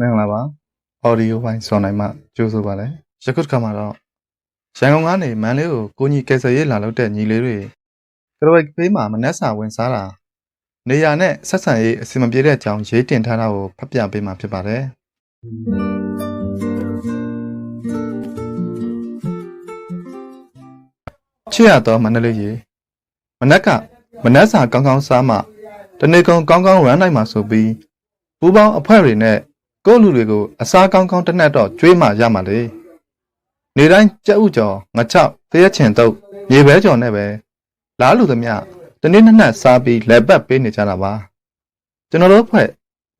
မင်္ဂလာပါ audio ဘိုင်းစောနိုင်မှကြိုးဆိုပါလဲယခုတစ်ခါမှာတော့ရန်ကုန်ကနေမန္တလေးကိုကိုကြီးကယ်ဆယ်ရေးလာလို့တဲ့ညီလေးတွေကရဝိတ်ပေးမှာမနှက်စာဝင်စားတာနေရာနဲ့ဆက်ဆံရေးအစီအမပြေတဲ့အကြောင်းရေးတင်ထားတာကိုဖတ်ပြပေးမှာဖြစ်ပါတယ်ချစ်ရတော့မန္တလေးကြီးမနက်ကမနှက်စာကောင်းကောင်းစားမှတနေ့ကုန်ကောင်းကောင်းရမ်းနိုင်မှာဆိုပြီးပူပေါင်းအဖွဲ့တွေနဲ့ ကိုယ့်လူတွေကိုအစားကောင်းကောင်းတစ်နက်တော့ကျွေးမှရမှာလေနေတိုင်းကြက်ဥကျော်ငချောက်တရက်ချင်တုပ်ရေဘဲကျော်နဲ့ပဲလားလူသမျှတနေ့နှစ်နက်စားပြီးလက်ပတ်ပေးနေကြတာပါကျွန်တော်တို့ဖွဲ့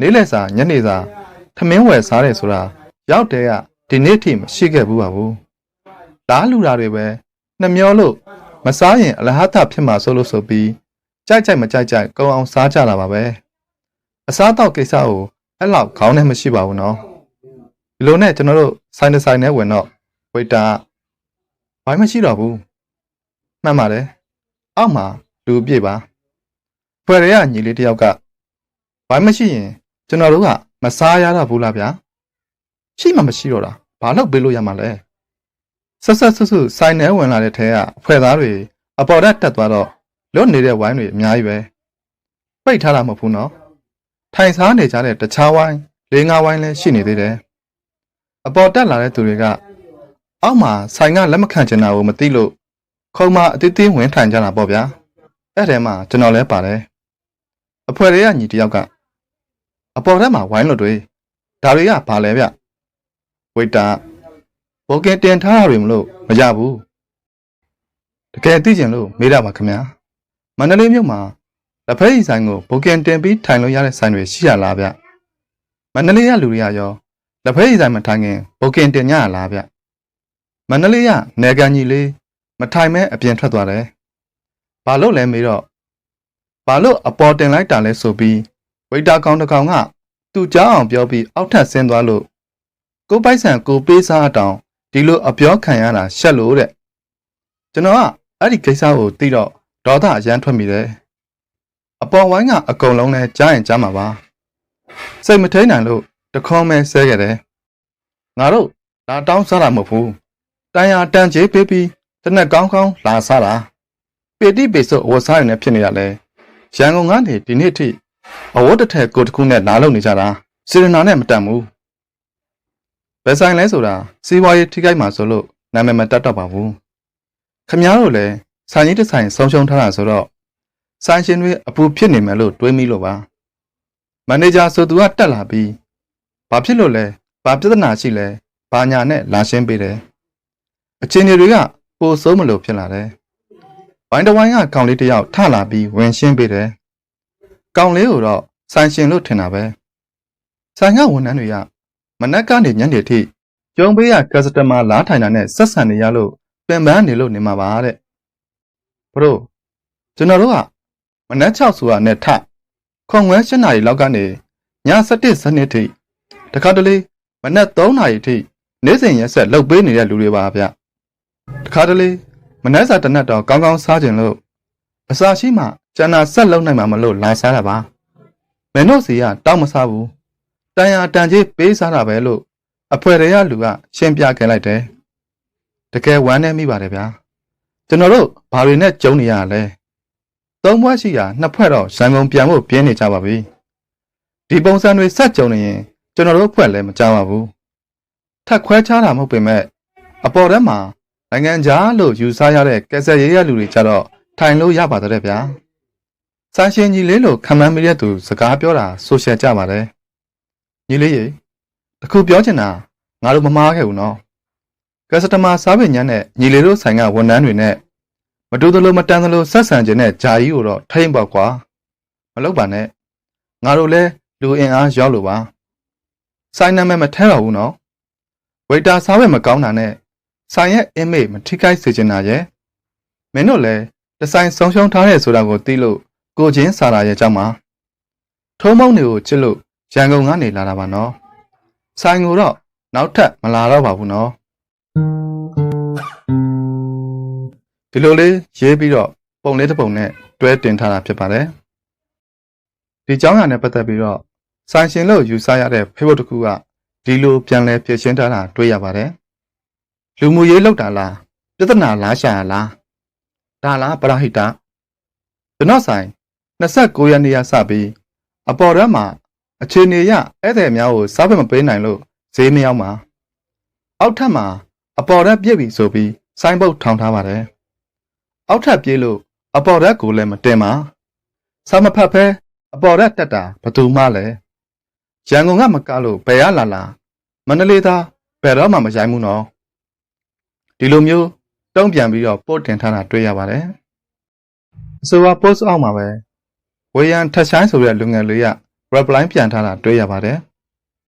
နေ့လယ်စာညနေစာထမင်းဝယ်စားတယ်ဆိုတာရောက်တဲ့ကဒီနေ့ထိမရှိခဲ့ဘူးပါဘူးလားလူတာတွေပဲနှမျောလို့မစားရင်အလဟတဖြစ်မှာဆိုလို့ဆိုပြီးကြိုက်ကြိုက်မကြိုက်ကြိုက်ကုံအောင်စားကြတာပါပဲအစားတော့ကိစ္စကို အဲ့လောက်ခေါင်းနဲ့မရှိပါဘူးနော်ဒီလိုနဲ့ကျွန်တော်တို့ဆိုင်တစ်ဆိုင်နဲ့ဝင်တော့ဝေတာကဘာမှမရှိတော့ဘူးမှန်ပါတယ်အောက်မှာလူပြည့်ပါဖွဲ့ရရညီလေးတယောက်ကဘာမှမရှိရင်ကျွန်တော်တို့ကမစားရတော့ဘူးလားဗျာရှိမှမရှိတော့တာဘာလို့ပေးလို့ရမှာလဲဆက်ဆက်ဆွဆွဆိုင်နဲ့ဝင်လာတဲ့ထဲကဖွဲ့သားတွေအပေါ်တက်တက်သွားတော့လွတ်နေတဲ့ဝိုင်းတွေအများကြီးပဲပိတ်ထားတာမဟုတ်ဘူးနော် ထိုင်စားနေကြတဲ့တခြားဝိုင်းလေးငါးဝိုင်းလည်းရှိနေသေးတယ်။အပေါ်တက်လာတဲ့သူတွေကအောက်မှာဆိုင်ကလက်မခံချင်တာကိုမသိလို့ခုံမအသေးသေးဝင်ထိုင်ကြတာပေါ့ဗျာ။အဲ့ထဲမှာကျွန်တော်လည်းပါတယ်။အဖွဲတွေကညီတယောက်ကအပေါ်ထက်မှာဝိုင်းလို့တွေဒါတွေကဘာလဲဗျ။ဝိတ်တာဘောကင်တင်ထားတာတွေမလို့မရဘူး။တကယ်သိကျင်လို့မေးတာပါခင်ဗျာ။မန္တလေးမြို့မှာ လက်ဖက်ရည်ဆိုင်ကိုဘိုကင်တင်ပြီးထိုင်လို့ရတဲ့ဆိုင်တွေရှိရလားဗျမန္တလေးရလူတွေကရောလက်ဖက်ရည်ဆိုင်မထိုင်ခင်ဘိုကင်တင်ညရလားဗျမန္တလေးရနယ်ကန်ကြီးလေးမထိုင်မဲအပြင်ထွက်သွားတယ်ဘာလို့လဲမေးတော့ဘာလို့အပေါ်တင်လိုက်တာလဲဆိုပြီးဝိတာကောင်တစ်ကောင်ကသူ့ကြောင်းအောင်ပြောပြီးအောက်ထပ်ဆင်းသွားလို့ကိုပိုက်ဆံကိုပေးစားအတောင်ဒီလိုအပြောခံရတာရှက်လို့တဲ့ကျွန်တော်ကအဲ့ဒီကိစ္စကိုသိတော့ဒေါသအရန်ထွက်မိတယ် အပေါ်ဝိုင်းကအကုန်လုံးလဲကြားရင်ကြားမှာပါစိတ်မထိန်နိုင်လို့တခေါမဲဆဲခဲ့တယ်ငါတို့လာတောင်းစားတာမဟုတ်ဘူးတန်ရာတန်ကျေးပေးပြီးတနက်ကောင်းကောင်းလာစားတာပေတိပေစုပ်အဝတ်စားရနေဖြစ်နေရလဲရန်ကုန်ကနေဒီနေ့ထိအဝတ်တစ်ထည်ကိုတစ်ခုနဲ့လာလို့နေကြတာစေရနာနဲ့မတတ်ဘူးဘယ်ဆိုင်လဲဆိုတာစီးပွားရေးထိခိုက်မှာဆိုလို့နာမည်မတတ်တော့ပါဘူးခမ ्या တို့လည်းဆိုင်ကြီးတစ်ဆိုင်ဆုံးရှုံးထားတာဆိုတော့ ဆိုင်ရှင်တွေအပူဖြစ်နေမယ်လို့တွေးမိလို့ပါမန်နေဂျာဆိုသူကတက်လာပြီးဘာဖြစ်လို့လဲဘာပြဿနာရှိလဲဘာညာနဲ့လာရှင်းပေးတယ်အချင်းတွေကပိုစိုးမလို့ဖြစ်လာတယ်ဝိုင်းတဝိုင်းကကောင်လေးတယောက်ထလာပြီးဝင်ရှင်းပေးတယ်ကောင်လေးကိုတော့ဆိုင်ရှင်လို့ထင်တာပဲဆိုင်ကဝန်ထမ်းတွေကမနက်ကနေညနေထိကျုံပေးရကစတမာလားထိုင်တာနဲ့ဆက်ဆံနေရလို့ပင်ပန်းနေလို့နေမှာပါတဲ့ဘရိုကျွန်တော်တို့က မနက်6ဆိုတာနဲ့ထခွန်ဝဲ7နာရီလောက်ကနေည7စနစ်ထိတခါတလေမနက်3နာရီထိနေ့စဉ်ရက်ဆက်လှုပ်ပေးနေတဲ့လူတွေပါဗျတခါတလေမနက်စာတစ်နက်တော့ကောင်းကောင်းစားခြင်းလို့အစာရှိမှကျန်တာဆက်လုံနိုင်မှာမလို့လာစားတာပါမင်းတို့စီကတောက်မစားဘူးတန်ရာတန်ကြီးပေးစားတာပဲလို့အဖွဲတွေကလူကရှင်းပြခဲ့လိုက်တယ်တကယ်ဝမ်းနေမိပါတယ်ဗျာကျွန်တော်တို့ဘာတွေနဲ့ကြုံနေရလဲ သုံးဘွားရှိရာနှစ်ဖွဲ့တော့ရန်ကုန်ပြန်ဖို့ပြင်းနေကြပါပြီဒီပုံစံတွေဆက်ကြုံနေရင်ကျွန်တော်တို့ဖွဲ့လည်းမကြပါဘူးထက်ခွဲခြားတာမဟုတ်ပေမဲ့အပေါ်ထဲမှာနိုင်ငံခြားလို့ယူဆရတဲ့ကက်ဆက်ရေးရလူတွေကြတော့ထိုင်လို့ရပါတဲ့ဗျာဆန်းရှင်ကြီးလေးလို့ခံမှန်းမိတဲ့သူစကားပြောတာဆိုရှယ်ကြပါတယ်ညီလေးရေတခုပြောချင်တာငါတို့မမားခဲ့ဘူးနော်ကက်စတမာစားပင်ညမ်းနဲ့ညီလေးတို့ဆိုင်ကဝန်ထမ်းတွေနဲ့ မတူသလိုမတန်သလိုဆက်ဆံခြင်းနဲ့ဂျာကြီးကိုတော့ထိမ့်ပေါ့ကွာမလုပ်ပါနဲ့ငါတို့လဲလူအင်အားရောက်လို့ပါဆိုင်နာမည်မထဲတော့ဘူးနော်ဝေတာစားပဲမကောင်းတာနဲ့ဆိုင်ရဲ့အင်မေမထိခိုက်စေချင်တာရဲ့မင်းတို့လဲဒီဆိုင်ဆုံးရှုံးထားတဲ့ဆိုတာကိုသိလို့ကိုချင်းစာလာရဲ့အကြောင်းမှာထုံးမုံတွေကိုချစ်လို့ရန်ကုန်ကနေလာတာပါနော်ဆိုင်ကိုတော့နောက်ထပ်မလာတော့ပါဘူးနော် ဒီလိုလေးရေးပြီးတော့ပုံလေးတစ်ပုံနဲ့တွဲတင်ထားတာဖြစ်ပါတယ်ဒီเจ้าရနဲ့ပတ်သက်ပြီးတော့ဆိုင်ရှင်လို့ယူဆရတဲ့ Facebook တစ်ခုက ဒီလိုပြန်လဲဖြည့်ရှင်းထားတာတွေ့ရပါတယ်လူမှုရေးလောက်တာလားပြဿနာလားရှာလားဒါလားပရဟိတကျွန်တော်ဆိုင်29ရက်နေ့ရစပြီးအပေါ်ရမှာအခြေအနေရဧည့်သည်များကိုစားဖက်မပေးနိုင်လို့ဈေးမရောက်မှာအောက်ထပ်မှာအပေါ်ရက်ပြည့်ပြီဆိုပြီးဆိုင်းဘုတ်ထောင်ထားပါတယ် အောက်ထပ်ပြေးလို့အပေါ်ရက်ကိုလည်းမတင်ပါစာမဖတ်ဖဲအပေါ်ရက်တက်တာဘသူမှလည်းရန်ကုန်ကမကလို့ဘယ်ရလာလာမန္တလေးသားဘယ်တော့မှမရိုင်းဘူးနော်ဒီလိုမျိုးတုံးပြန်ပြီးတော့ပို့တင်ထားတာတွေ့ရပါတယ်အဆိုပါ post အောက်မှာပဲဝေယံထက်ဆိုင်ဆိုတဲ့လူငယ်လေးက reply ပြန်ထားတာတွေ့ရပါတယ်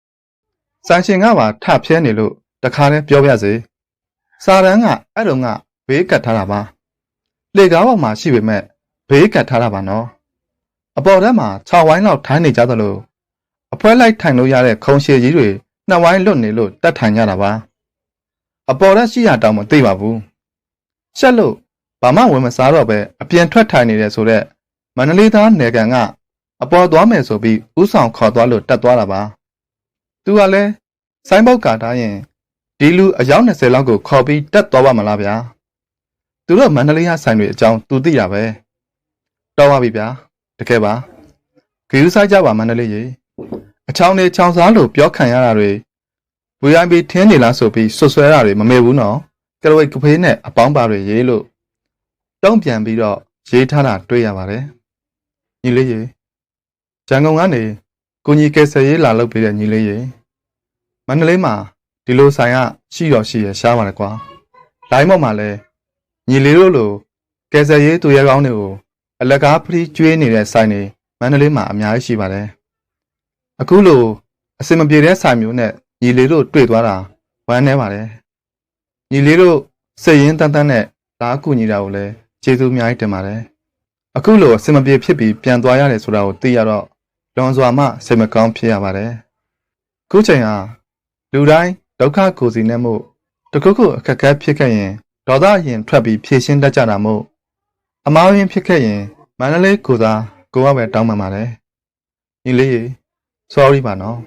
။ဆိုင်ရှင်ကပါထဖြဲနေလို့တခါတည်းပြောပြစေ။စာရန်ကအဲ့တုန်းကဘေးကတ်ထားတာပါ။ လေကားပေါ်မှာရှိပေမဲ့ဘေးကတ်ထားတာပါနော်။အပေါ်ထဲမှာ6ဝိုင်းလောက်ထိုင်းနေကြသလိုအဖွဲလိုက်ထိုင်လို့ရတဲ့ခုံရှည်ကြီးတွေနှစ်ဝိုင်းလွတ်နေလို့တတ်ထိုင်ကြတာပါ။အပေါ်ထဲရှိရတောင်မသိပါဘူး။ရှက်လို့ဘာမှဝင်မစားတော့ပဲအပြင်ထွက်ထိုင်နေတယ်ဆိုတော့မန္တလေးသားနယ်ကန်ကအပေါ်သွားမယ်ဆိုပြီးဥဆောင်ခေါ်သွားလို့တက်သွားတာပါသူကလည်းဆိုင်းဘောက်ကာထားရင်ဒီလူအယောက်20လောက်ကိုခေါ်ပြီးတက်သွားပါမလားဗျာ သူတို့မန္တလေးကဆိုင်တွေအကြောင်းသူသိတာပဲတော်ပါပြီဗျာတကယ်ပါဂယူဆိုင်ကြပါမန္တလေးကြီးအချောင်းနေချောင်းစားလို့ပြောခံရတာတွေ VIP ထင်းနေလားဆိုပြီးဆွဆွဲတာတွေမမေ့ဘူးနော်ကလဝိတ်ကဖေးနဲ့အပေါင်းပါတွေရေးလို့တုံ့ပြန်ပြီးတော့ရေးထားတာတွေ့ရပါတယ်ညီလေးရေရန်ကုန်ကနေကိုကြီးကယ်ဆယ်ရေးလာလုပ်ပေးတဲ့ညီလေးရေမန္တလေးမှာဒီလိုဆိုင်ကရှိတော့ရှိရရှားပါလေကွာလိုင်းမောက်မှာလဲညီ လေးတို့လိုကယ်ဆယ်ရေးသူရဲကောင်းတွေကိုအလကားဖရီးကျွေးနေတဲ့ဆိုင်တွေမန္တလေးမှာအများကြီးရှိပါတယ်အခုလိုအစင်မပြေတဲ့ဆိုင်မျိုးနဲ့ညီလေးတို့တွေ့သွားတာဝမ်းနေပါတယ်ညီလေးတို့စိတ်ရင်းတန်းတန်းနဲ့လာကူညီတာကိုလည်းကျေးဇူးအများကြီးတင်ပါတယ်အခုလိုအစင်မပြေဖြစ်ပြီးပြန်သွားရတယ်ဆိုတာကိုသိရတော့လွန်စွာမှစိတ်မကောင်းဖြစ်ရပါတယ်ခုချိန်ဟာလူတိုင်းဒုက္ခကိုယ်စီနဲ့မှုတခုခုအခက်အခဲဖြစ်ခဲ့ရင် ဒေါသရင်ထွက်ပြီးဖြည့်ရှင်းတတ်ကြတာမို့အမားရင်းဖြစ်ခဲ့ရင်မန္တလေးကိုသာကိုကပဲတောင်းပန်ပါတယ်ညီလေးရေ sorry ပါနော်